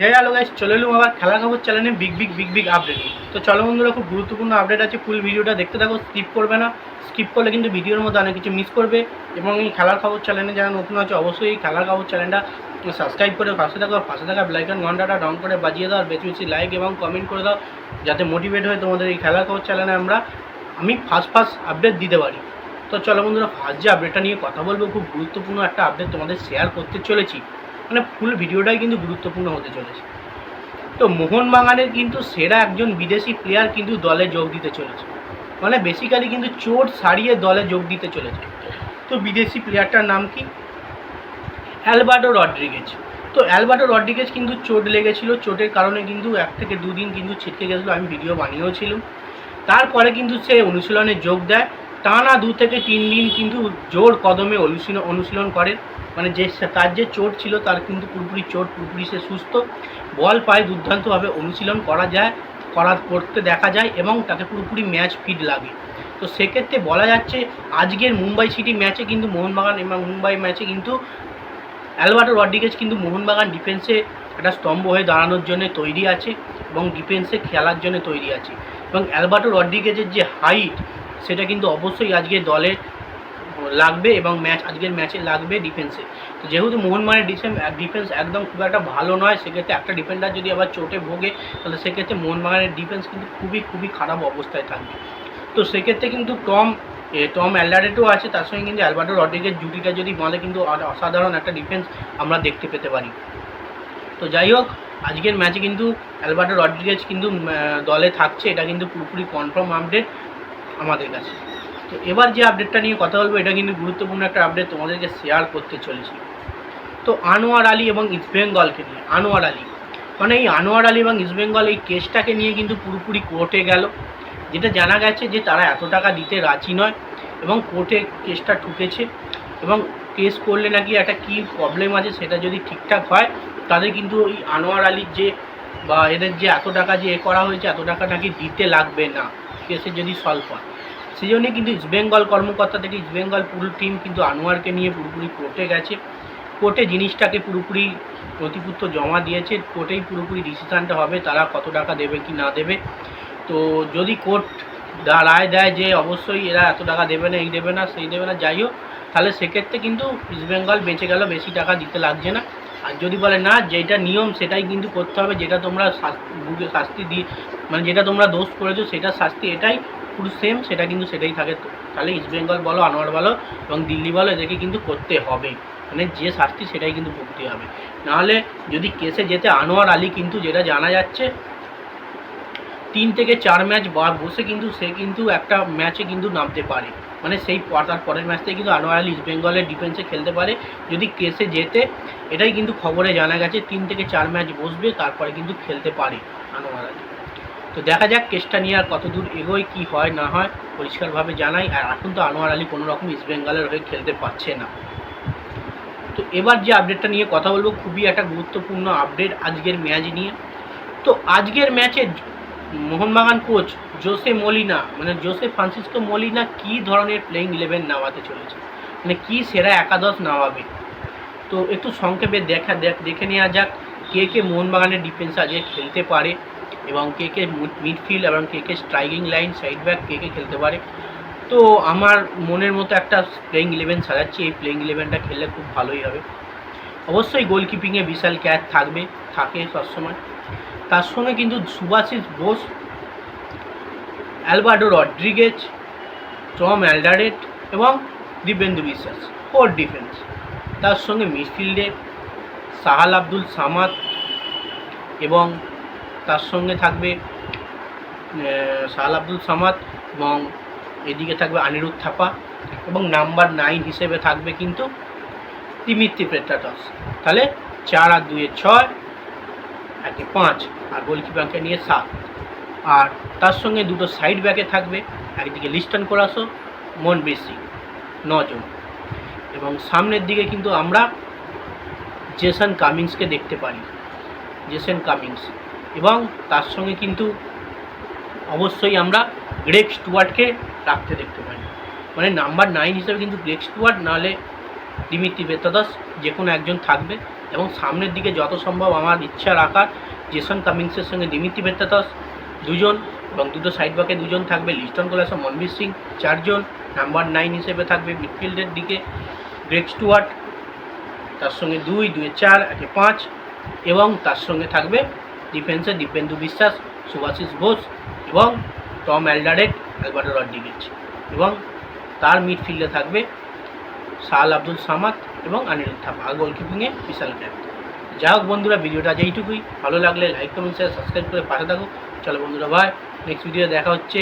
হে hello guys চলে এলুম আবার খেলার খবর চ্যানেলে big big big big update তো চলো বন্ধুরা, খুব গুরুত্বপূর্ণ আপডেট আছে ফুল ভিডিওটা দেখতে থাকো স্কিপ করবে না। স্কিপ করলে কিন্তু ভিডিওর মধ্যে অনেক কিছু মিস করবে। এবং এই খেলার খবর চ্যানেলে যারা নতুন আছে, অবশ্যই এই খেলার খবর চ্যানেলটা সাবস্ক্রাইব করে পাশে থাকো পাশে থাকা ব্লাইকন ঘন্টাটা ডাউন করে বাজিয়ে দাও, আর বেশি বেশি লাইক এবং কমেন্ট করে দাও, যাতে মোটিভেট হয়ে তোমাদের এই খেলার খবর চ্যানেলে আমরা, আমি ফার্স্ট ফার্স্ট আপডেট দিতে পারি। তো চলো বন্ধুরা ফার্স্ট যে আপডেটটা নিয়ে কথা বলব, খুব গুরুত্বপূর্ণ একটা আপডেট তোমাদের শেয়ার করতে চলেছি। মানে ফুল ভিডিওটাই কিন্তু গুরুত্বপূর্ণ হতে চলেছে। তো মোহনবাগানের কিন্তু সেরা একজন বিদেশি প্লেয়ার কিন্তু দলে যোগ দিতে চলেছে। মানে বেসিক্যালি কিন্তু চোট সারিয়ে দলে যোগ দিতে চলেছে। তো বিদেশি প্লেয়ারটার নাম কি? Alberto Rodriguez. তো অ্যালবার্টো রড্রিগেজ কিন্তু চোট লেগেছিল। চোটের কারণে কিন্তু এক থেকে দুদিন কিন্তু ছিটকে গেছিল। আমি ভিডিও বানিয়েও ছিলাম। তারপরে কিন্তু সে অনুশীলনে যোগ দেয়। টানা দু থেকে তিন দিন কিন্তু জোর কদমে অনুশীলন অনুশীলন করে মানে যে তার যে চোট ছিল, তার কিন্তু পুরোপুরি চোট, পুরোপুরি সে সুস্থ। বল পায় দুর্দান্তভাবে অনুশীলন করা যায়, করা করতে দেখা যায় এবং তাকে পুরোপুরি ম্যাচ ফিট লাগে। তো সেক্ষেত্রে বলা যাচ্ছে, আজকের মুম্বাই সিটি ম্যাচে কিন্তু মোহনবাগান এবং মুম্বাই ম্যাচে কিন্তু অ্যালবার্টো রড্রিগেজ কিন্তু মোহনবাগান ডিফেন্সে একটা স্তম্ভ হয়ে দাঁড়ানোর জন্য তৈরি আছে এবং ডিফেন্সে খেলার জন্য তৈরি আছে। এবং অ্যালবার্টো রড্রিগেজের যে হাইট সেটা কিন্তু অবশ্যই আজকে দলে লাগবে এবং ম্যাচ, আজকের ম্যাচে লাগবে ডিফেন্সে তো যেহেতু মোহনবাগানের ডিফেন্স একদম খুব একটা ভালো নয়, সেক্ষেত্রে একটা ডিফেন্ডার যদি আবার চোটে ভোগে, তাহলে সেক্ষেত্রে মোহনবাগানের ডিফেন্স কিন্তু খুবই খুবই খারাপ অবস্থায় থাকবে। তো সেক্ষেত্রে কিন্তু টম টম অ্যালডারেটও আছে, তার সঙ্গে কিন্তু অ্যালবার্টো রড্রিগেজ জুটিটা যদি বলে, কিন্তু অসাধারণ একটা ডিফেন্স আমরা দেখতে পেতে পারি। তো যাই হোক, আজকের ম্যাচে কিন্তু অ্যালবার্টো রড্রিগেজ কিন্তু দলে থাকছে, এটা কিন্তু পুরোপুরি কনফার্ম আপডেট আমাদের কাছে। তো এবার যে আপডেটটা নিয়ে কথা বলব, এটা কিন্তু গুরুত্বপূর্ণ একটা আপডেট তোমাদেরকে শেয়ার করতে চলেছি। তো আনোয়ার আলী এবং ইস্টবেঙ্গলকে নিয়ে, আনোয়ার আলী। মানে এই আনোয়ার আলী এবং ইস্টবেঙ্গল এই কেসটাকে নিয়ে কিন্তু পুরোপুরি কোর্টে গেল, যেটা জানা গেছে যে তারা এত টাকা দিতে রাজি নয় এবং কোর্টে কেসটা ঠুকেছে এবং কেস করলে নাকি একটা কী প্রবলেম আছে সেটা যদি ঠিকঠাক হয়, তাদের কিন্তু ওই আনোয়ার আলীর যে বা এদের যে এত টাকা যে এ করা হয়েছে, এত টাকা নাকি দিতে লাগবে না। কেসে যদি সলভ হয় সেই জন্যই কিন্তু ইস্টবেঙ্গল কর্মকর্তা থেকে ইস্টবেঙ্গল পুরো টিম কিন্তু আনোয়ারকে নিয়ে পুরোপুরি কোর্টে গেছে। কোর্টে জিনিসটাকে পুরোপুরি নথিপত্র জমা দিয়েছে। কোর্টেই পুরোপুরি ডিসিশানটা হবে তারা কত টাকা দেবে কি না দেবে। তো যদি কোর্ট রায় দেয় যে অবশ্যই এরা এত টাকা দেবে না, এই দেবে না, সেই দেবে না, যাই হোক, তাহলে সেক্ষেত্রে কিন্তু ইস্টবেঙ্গল বেঁচে গেল, বেশি টাকা দিতে লাগছে না। আর যদি বলে না যেটা নিয়ম সেটাই কিন্তু করতে হবে, যেটা তোমরা শাস- বুঝে শাস্তি দিয়ে মানে যেটা তোমরা দোষ করেছ সেটার শাস্তি, এটাই পুরো সেম সেটা কিন্তু সেটাই থাকে। তাহলে ইস্টবেঙ্গল বলো আনোয়ার বলো এবং দিল্লি বলো, এদেরকে কিন্তু করতে হবে। মানে যে শাস্তি সেটাই কিন্তু ভুগতে হবে। নাহলে যদি কেসে যেতে আনোয়ার আলী কিন্তু যেটা জানা যাচ্ছে, তিন থেকে চার ম্যাচ বা বসে কিন্তু সে কিন্তু একটা ম্যাচে কিন্তু নামতে পারে। মানে সেই তার পরের ম্যাচ থেকে কিন্তু আনোয়ার আলী ইস্টবেঙ্গলের ডিফেন্সে খেলতে পারে। যদি কেসে যেতে এটাই কিন্তু খবরে জানা গেছে, তিন থেকে চার ম্যাচ বসবে, তারপরে কিন্তু খেলতে পারে আনোয়ার। আলী তো দেখা যাক কেসটা নিয়ে আর কতদূর এগোয়, কী হয়, না হয়, পরিষ্কারভাবে জানাই। আর এখন তো আনোয়ার আলী কোনো রকম ইস্টবেঙ্গলের হয়ে খেলতে পারছে না। তো এবার যে আপডেটটা নিয়ে কথা বলব, খুবই একটা গুরুত্বপূর্ণ আপডেট আজকের ম্যাচ নিয়ে। তো আজকের ম্যাচে মোহনবাগান কোচ জোসে মলিনা মানে জোসে ফ্রান্সিসকো মলিনা কী ধরনের প্লেইং ইলেভেন নামাতে চলেছে? মানে কী সেরা একাদশ নামাবে? তো একটু সংক্ষেপে দেখা, দেখ- নেওয়া যাক কে কে মোহনবাগানের ডিফেন্স আজকে খেলতে পারে এবং কে কে মিডফিল্ড এবং কে কে স্ট্রাইকিং লাইন সাইড ব্যাক কে কে খেলতে পারে। তো আমার মনের মতো একটা প্লেইং ইলেভেন সাজাচ্ছি, এই প্লেইং ইলেভেনটা খেললে খুব ভালোই হবে। অবশ্যই গোলকিপিংয়ে বিশাল ক্যাচ থাকবে, থাকে সবসময়। তার সঙ্গে কিন্তু Subhasish Bose Alberto Rodriguez, Tom Aldred এবং দিবেন্দু বিশ্বাস ফোর ডিফেন্স। তার সঙ্গে মিডফিল্ডে সাহাল আব্দুল সামাদ এবং তার সঙ্গে থাকবে সাহাল আব্দুল সামাদ এবং এদিকে থাকবে অনিরুদ্ধ থাপা এবং নাম্বার নাইন হিসেবে থাকবে কিন্তু তিমিত্রি পেট্রাটস। তাহলে চার আর দুয়ে ছয়, একে পাঁচ, আর গোলকিপারকে নিয়ে সাত। আর তার সঙ্গে দুটো সাইড ব্যাকে থাকবে। একদিকে লিস্টন কোরাসো মন বেশি, নজন। এবং সামনের দিকে কিন্তু আমরা জেসন কামিংসকে দেখতে পারি। জেসন কামিংস এবং তার সঙ্গে কিন্তু অবশ্যই আমরা গ্রেক স্টুয়ার্টকে রাখতে দেখতে পারি। মানে নাম্বার নাইন হিসেবে কিন্তু গ্রেক স্টুয়ার্ট নাহলে দিমিত্রি বেতাদাস যে কোনো একজন থাকবে। এবং সামনের দিকে যত সম্ভব আমার ইচ্ছা রাখার জেসন কামিংসের সঙ্গে দিমিত্রি ভেত্তাতস দুজন এবং দুটো সাইড ব্যাকে দুজন থাকবে লিস্টন কোলাস মনবীর সিং, চারজন। নাম্বার নাইন হিসেবে থাকবে মিডফিল্ডের দিকে গ্রেক স্টুয়ার্ট, তার সঙ্গে দুই, দুয়ে চার, একে পাঁচ এবং তার সঙ্গে থাকবে ডিফেন্সে দীপেন্দু বিশ্বাস, সুভাশিস ঘোষ এবং টম অ্যালডারেট অ্যালবার্টো রড্রিগেজ এবং তার মিডফিল্ডে থাকবে সাল আব্দুল সামাদ এবং আনিরুদ্ধ থাপা। গোলকিপিংয়ে বিশাল ক্যাপ যা হোক বন্ধুরা, ভিডিওটা আজ এইটুকুই। ভালো লাগলে লাইক কমেন্ট শেয়ার সাবস্ক্রাইব করে পাশে থাকো। চলো বন্ধুরা ভাই নেক্সট ভিডিও দেখা হচ্ছে।